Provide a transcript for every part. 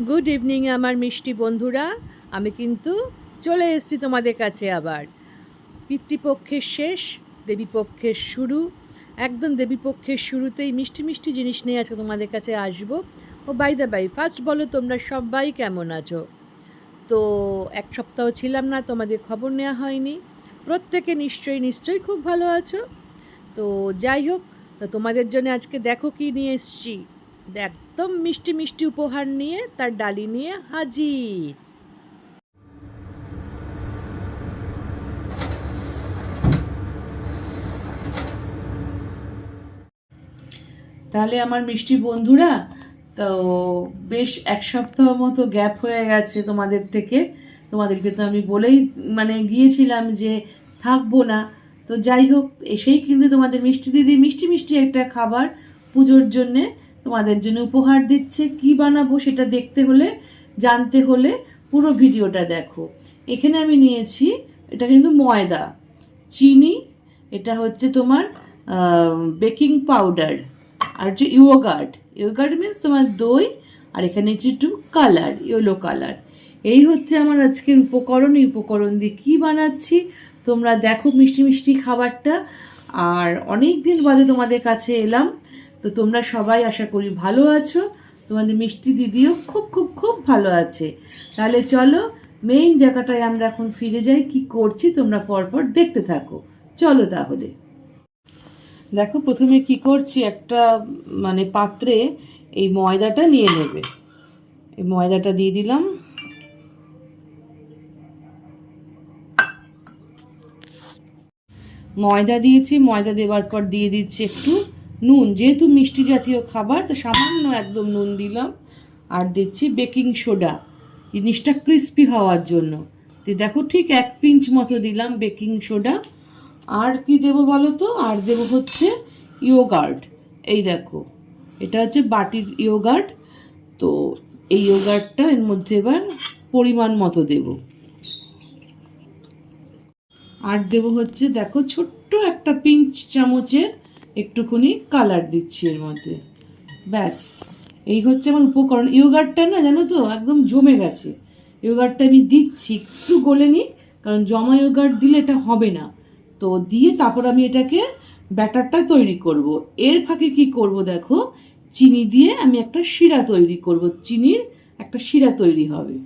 Good evening আমার মিষ্টি বন্ধুরা। আমি কিন্তু চলে এসেছি তোমাদের কাছে আবার। পিতৃপক্ষের শেষ, দেবীপক্ষের শুরু। একদম দেবীপক্ষের শুরুতেই মিষ্টি মিষ্টি জিনিস নিয়ে আজকে তোমাদের কাছে আসব। ও বাই দ্য বাই ফার্স্ট বলো তোমরা সবাই কেমন আছো? তো, এক সপ্তাহ ছিলাম না, তোমাদের খবর নেওয়া হয়নি। প্রত্যেকে নিশ্চয়ই নিশ্চয়ই খুব ভালো আছো। তো, যাই হোক, তো তোমাদের জন্য আজকে দেখো কি নিয়ে এসছি। একদম মিষ্টি মিষ্টি উপহার নিয়ে, তার ডালি নিয়ে হাজির। তাহলে আমার মিষ্টি বন্ধুরা, তো বেশ এক সপ্তাহ মতো গ্যাপ হয়ে গেছে তোমাদের থেকে। তোমাদেরকে তো আমি বলেই মানে গিয়েছিলাম যে থাকব না। তো যাই হোক, এসেই কিন্তু তোমাদের মিষ্টি দিদি মিষ্টি মিষ্টি একটা খাবার পুজোর জন্যে তোমাদের জন্য উপহার দিচ্ছে। কি বানাবো সেটা দেখতে হলে, জানতে হলে পুরো ভিডিওটা দেখো। এখানে আমি নিয়েছি, এটা কিন্তু ময়দা, চিনি, এটা হচ্ছে তোমার বেকিং পাউডার, আর হচ্ছে ইয়োগার্ট। ইয়োগার্ট মিন্স তোমার দই, আর এখানে হচ্ছে একটু কালার, ইয়েলো কালার। এই হচ্ছে আমার আজকের উপকরণ। এই উপকরণ দিয়ে কী বানাচ্ছি? তোমরা দেখো মিষ্টি মিষ্টি খাবারটা। আর অনেক দিন বাদে তোমাদের কাছে এলাম। তো তোমরা সবাই আশা করি ভালো আছো। তোমাদের মিষ্টি দিদিও খুব খুব খুব ভালো আছে। তাহলে চলো মেইন জায়গাটায় আমরা এখন ফিরে যাই, কি করছি তোমরা পরপর দেখতে থাকো। চলো তাহলে। দেখো, প্রথমে কি করছি, একটা মানে পাত্রে এই ময়দাটা নিয়ে নেবে। এই ময়দাটা দিয়ে দিলাম। ময়দা দিয়েছি, ময়দা দেওয়ার পর দিয়ে দিচ্ছি একটু নুন, যেহেতু মিষ্টি জাতীয় খাবার, তো সামান্য একদম নুন দিলাম। আর দিচ্ছি বেকিং সোডা। জিনিসটা ক্রিস্পি হওয়ার জন্য। তো দেখো ঠিক এক পিঞ্চ মতো দিলাম বেকিং সোডা। আর কি দেবো বলো তো? আর দেবো হচ্ছে ইয়োগার্ড এই দেখো, এটা হচ্ছে বাটির ইয়োগার্ড তো এই ইয়োগার্ডটা এর মধ্যে এবার পরিমাণ মতো দেব। আর দেবো হচ্ছে, দেখো ছোট্ট একটা পিঞ্চ চামচের একটুখানি কালার দিচ্ছি এর মধ্যে। ব্যাস, এই হচ্ছে আমার উপকরণ। ইয়োগার্টটা না, জানো তো, একদম জমে গেছে। ইয়োগার্টটা আমি দিচ্ছি, একটু গলে নিই, কারণ জমা ইয়োগার্ট দিলে এটা হবে না। তো দিয়ে তারপর আমি এটাকে ব্যাটারটা তৈরি করব। এর ফাঁকে কি করব দেখো, চিনি দিয়ে আমি একটা শিরা তৈরি করব। চিনির একটা শিরা তৈরি হবে।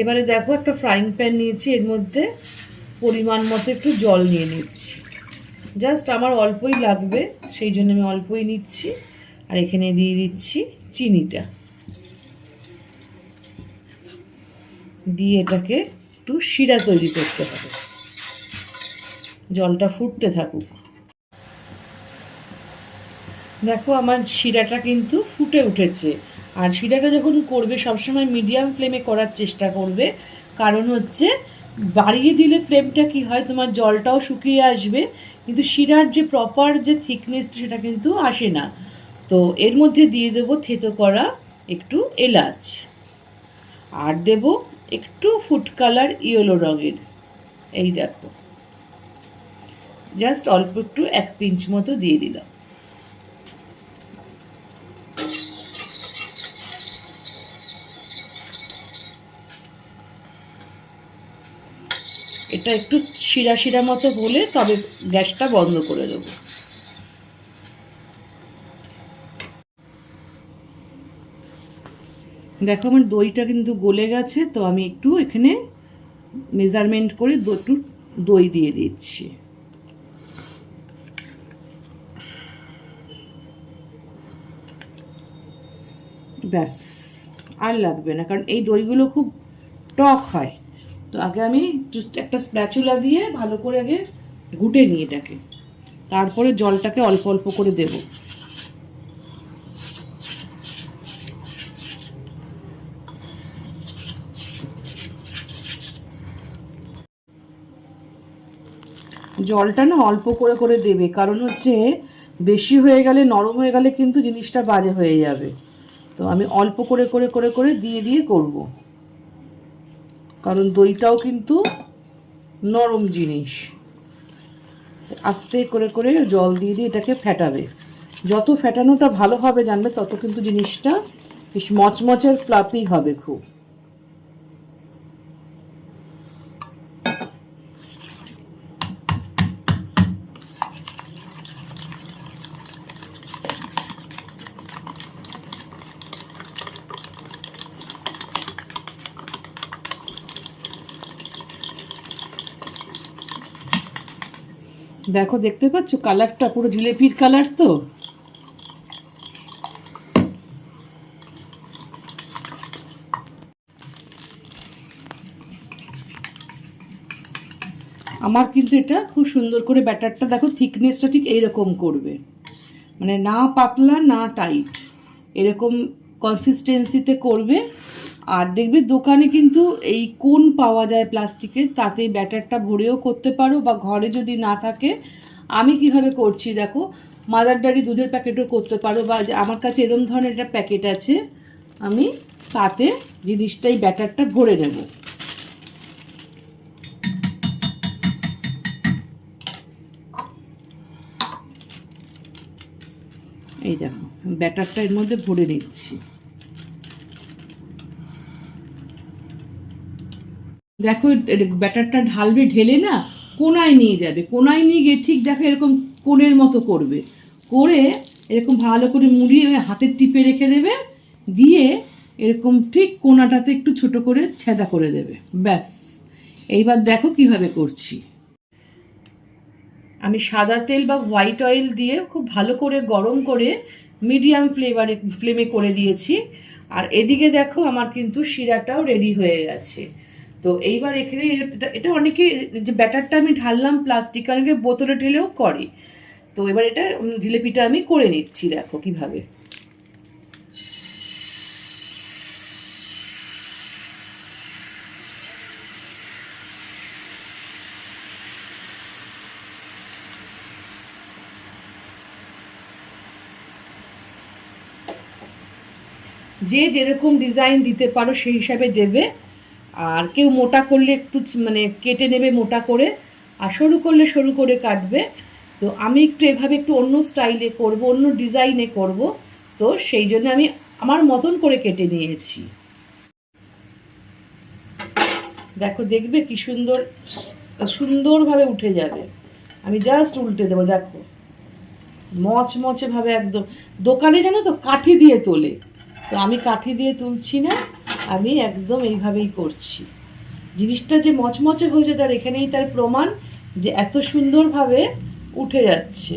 এবারে দেখো একটা ফ্রাইং প্যান নিয়েছি, এর মধ্যে পরিমাণ মতো একটু জল নিয়ে নিচ্ছি। জাস্ট আমার অল্পই লাগবে, সেই জন্য আমি অল্পই নিচ্ছি। আর এখানে দিয়ে দিচ্ছি চিনিটা। দিয়ে এটাকে একটু শিরা তৈরি করতে হবে। জলটা ফুটতে থাকুক। দেখো আমার শিরাটা কিন্তু ফুটে উঠেছে। আর শিরাটা যখন করবে, সবসময় মিডিয়াম ফ্লেমে করার চেষ্টা করবে। কারণ হচ্ছে, বাড়িয়ে দিলে ফ্লেমটা কি হয়? তোমার জলটাও শুকিয়ে আসবে। কিন্তু শিরার যে প্রপার যে থিকনেস সেটা কিন্তু আসে না। তো এর মধ্যে দিয়ে দেব থেতো করা একটু এলাচ। আর দেব একটু ফুড কালার ইয়েলো রঙের। এই দেখো। জাস্ট অল্প একটু এক পিঞ্চ মতো দিয়ে দিলাম। এটা একটু শিরা শিরা মতো হলে তবে গ্যাসটা বন্ধ করে দেবো। দেখো আমার দইটা কিন্তু গলে গেছে, তো আমি একটু এখানে মেজারমেন্ট করে একটু দই দিয়ে দিচ্ছি। ব্যাস, আর লাগবে না, কারণ এই দইগুলো খুব টক হয়। তো আগে আমি একটা স্প্যাচুলা দিয়ে ভালো করে আগে ঘুটে নিই এটাকে। তারপরে জলটাকে অল্প অল্প করে দেবো। জলটা না অল্প করে করে দেবে, কারণ হচ্ছে বেশি হয়ে গেলে, নরম হয়ে গেলে কিন্তু জিনিসটা বাজে হয়ে যাবে। তো আমি অল্প করে করে করে করে দিয়ে দিয়ে করব। কারণ দইটাও কিন্তু নরম জিনিস। আস্তে করে করে জল দিয়ে দিয়ে এটাকে ফেটাবে। যত ফেটানোটা ভালো হবে জানবে, তত কিন্তু জিনিসটা বেশ মচমচের ফ্লাপি হবে খুব। দেখো, দেখতে পাচ্ছ? কালারটা পুরো জিলেপির কালার তো? আমার কিন্তু এটা খুব সুন্দর করে ব্যাটারটা দেখো থিকনেসটা ঠিক এইরকম করবে। মানে না পাতলা, না টাইট এরকম কনসিস্টেন্সিতে করবে। আর দেখবে দোকানে কিন্তু এই কোন পাওয়া যায় প্লাস্টিকের তাতে ব্যাটারটা ভরেও করতে পারো বা ঘরে যদি না থাকে, আমি কীভাবে করছি দেখো মাদার ডারি দুধের প্যাকেটও করতে পারো বা আমার কাছে এরম ধরনের একটা প্যাকেট আছে, আমি তাতে জিনিসটাই ব্যাটারটা ভরে নেব। এই দেখো, ব্যাটারটা এর মধ্যে ভরে নিচ্ছি। দেখো ব্যাটারটা ঢালবে, ঢেলে না, কোনায় নিয়ে যাবে। কোনায় নিয়ে গিয়ে ঠিক দেখো এরকম কোণের মতো করবে। করে এরকম ভালো করে মুড়িয়ে হাতের টিপে রেখে দেবে, দিয়ে এরকম ঠিক কোনাটাতে একটু ছোট করে ছেদা করে দেবে। ব্যাস। এইবার দেখো কীভাবে করছি। আমি সাদা তেল বা হোয়াইট অয়েল দিয়ে খুব ভালো করে গরম করে মিডিয়াম ফ্লেভারে ফ্লেমে করে দিয়েছি। আর এদিকে দেখো আমার কিন্তু শিরাটাও রেডি হয়ে গেছে। তো এইবার এখানে এটা অনেকে যে ব্যাটারটা আমি ঢাললাম প্লাস্টিক অনেকে বোতলে ঢেলেও করে। তো এবার এটা জিলিপিটা আমি করে নিচ্ছি, দেখো কীভাবে। যে যেরকম ডিজাইন দিতে পারো সেই হিসাবে দেবে। আর কেউ মোটা করলে একটু মানে কেটে নেবে মোটা করে, আর সরু করলে সরু করে কাটবে। তো আমি একটু এভাবে একটু অন্য স্টাইলে করব, অন্য ডিজাইনে করব। তো সেই জন্য আমি আমার মতন করে কেটে নিয়েছি। দেখো, দেখবে কি সুন্দর, সুন্দরভাবে উঠে যাবে। আমি জাস্ট উল্টে দেবো, দেখো। মচমচে ভাবে একদম। দোকানে জানো তো, কাঠি দিয়ে তোলে। তো আমি কাঠি দিয়ে তুলছি না। আমি একদম এইভাবেই করছি। জিনিসটা যে মচমচে হয়েছে তার এখানেই তার প্রমাণ যে এত সুন্দরভাবে উঠে যাচ্ছে।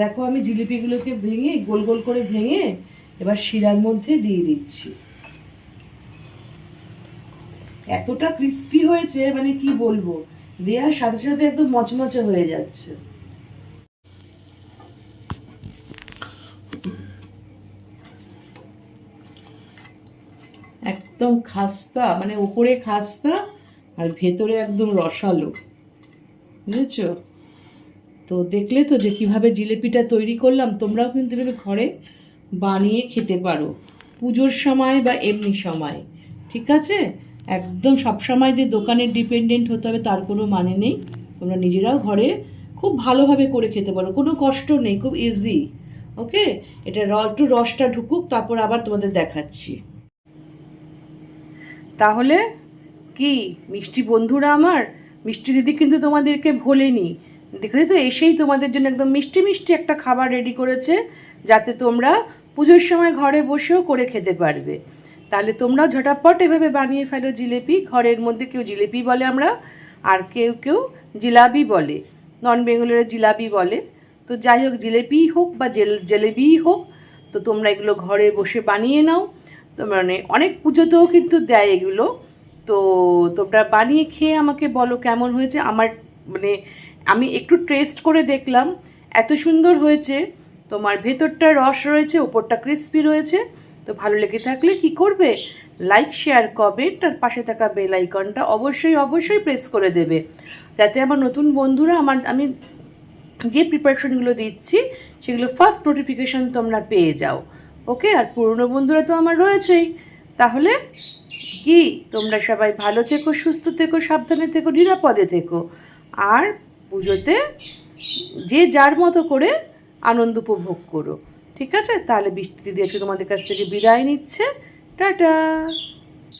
দেখো আমি জিলিপিগুলোকে ভেঙে, গোল গোল করে ভেঙে এবার শিরার মধ্যে দিয়ে দিচ্ছি। এতটা ক্রিস্পি হয়েছে মানে কি বলব? দেওয়ার সাথে সাথে একদম মচমচে হয়ে যাচ্ছে। একদম খাস্তা মানে উপরে খাস্তা আর ভেতরে একদম রসালো। বুঝেছ? তো দেখলে তো যে কীভাবে জিলেপিটা তৈরি করলাম, তোমরাও কিন্তু এভাবে ঘরে বানিয়ে খেতে পারো। পুজোর সময় বা এমনি সময়, ঠিক আছে? একদম সব সময় যে দোকানের ডিপেন্ডেন্ট হতে হবে তার কোনো মানে নেই। তোমরা নিজেরাও ঘরে খুব ভালোভাবে করে খেতে পারো, কোনো কষ্ট নেই, খুব ইজি ওকে এটা একটু রসটা ঢুকুক, তারপর আবার তোমাদের দেখাচ্ছি। তাহলে কি, মিষ্টি বন্ধুরা আমার? মিষ্টি দিদি কিন্তু তোমাদেরকে ভোলেনি। দেখলে তো এসেই তোমাদের জন্য একদম মিষ্টি মিষ্টি একটা খাবার রেডি করেছে, যাতে তোমরা পুজোর সময় ঘরে বসেও করে খেতে পারবে। তাহলে তোমরাও ঝটাপট এভাবে বানিয়ে ফেলো জিলেপি, ঘরের মধ্যে কেউ জিলেপি বলে আমরা, আর কেউ কেউ জিলাপি বলে, নন বেঙ্গলের জিলাপি বলে। তো যাই হোক জিলেপিই হোক বা জেল জেলেবিই হোক, তো তোমরা এগুলো ঘরে বসে বানিয়ে নাও। তো মানে অনেক পুজোতেও কিন্তু দেয় এগুলো। তো তোমরা বানিয়ে খেয়ে আমাকে বলো কেমন হয়েছে। আমার মানে আমি একটু টেস্ট করে দেখলাম। এত সুন্দর হয়েছে। তোমার ভেতরটা রস রয়েছে উপরটা ক্রিস্পি রয়েছে। তো ভালো লেগে থাকলে কি করবে? লাইক শেয়ার কমেন্ট আর পাশে থাকা বেল আইকনটা অবশ্যই অবশ্যই প্রেস করে দেবে। যাতে আমার নতুন বন্ধুরা আমার, আমি যে প্রিপারেশনগুলো দিচ্ছি, সেগুলো ফার্স্ট নোটিফিকেশন তোমরা পেয়ে যাও। ওকে আর পুরনো বন্ধুরা তো আমার রয়েছেই। তাহলে কি? তোমরা সবাই ভালো থেকো, সুস্থ থেকো, সাবধানে থেকো, নিরাপদে থেকো। আর পুজোতে যে যার মতো করে আনন্দ উপভোগ করো। ঠিক আছে? তাহলে বৃষ্টি দিদি আজকে তোমাদের কাছ থেকে বিদায় নিচ্ছে। টাটা!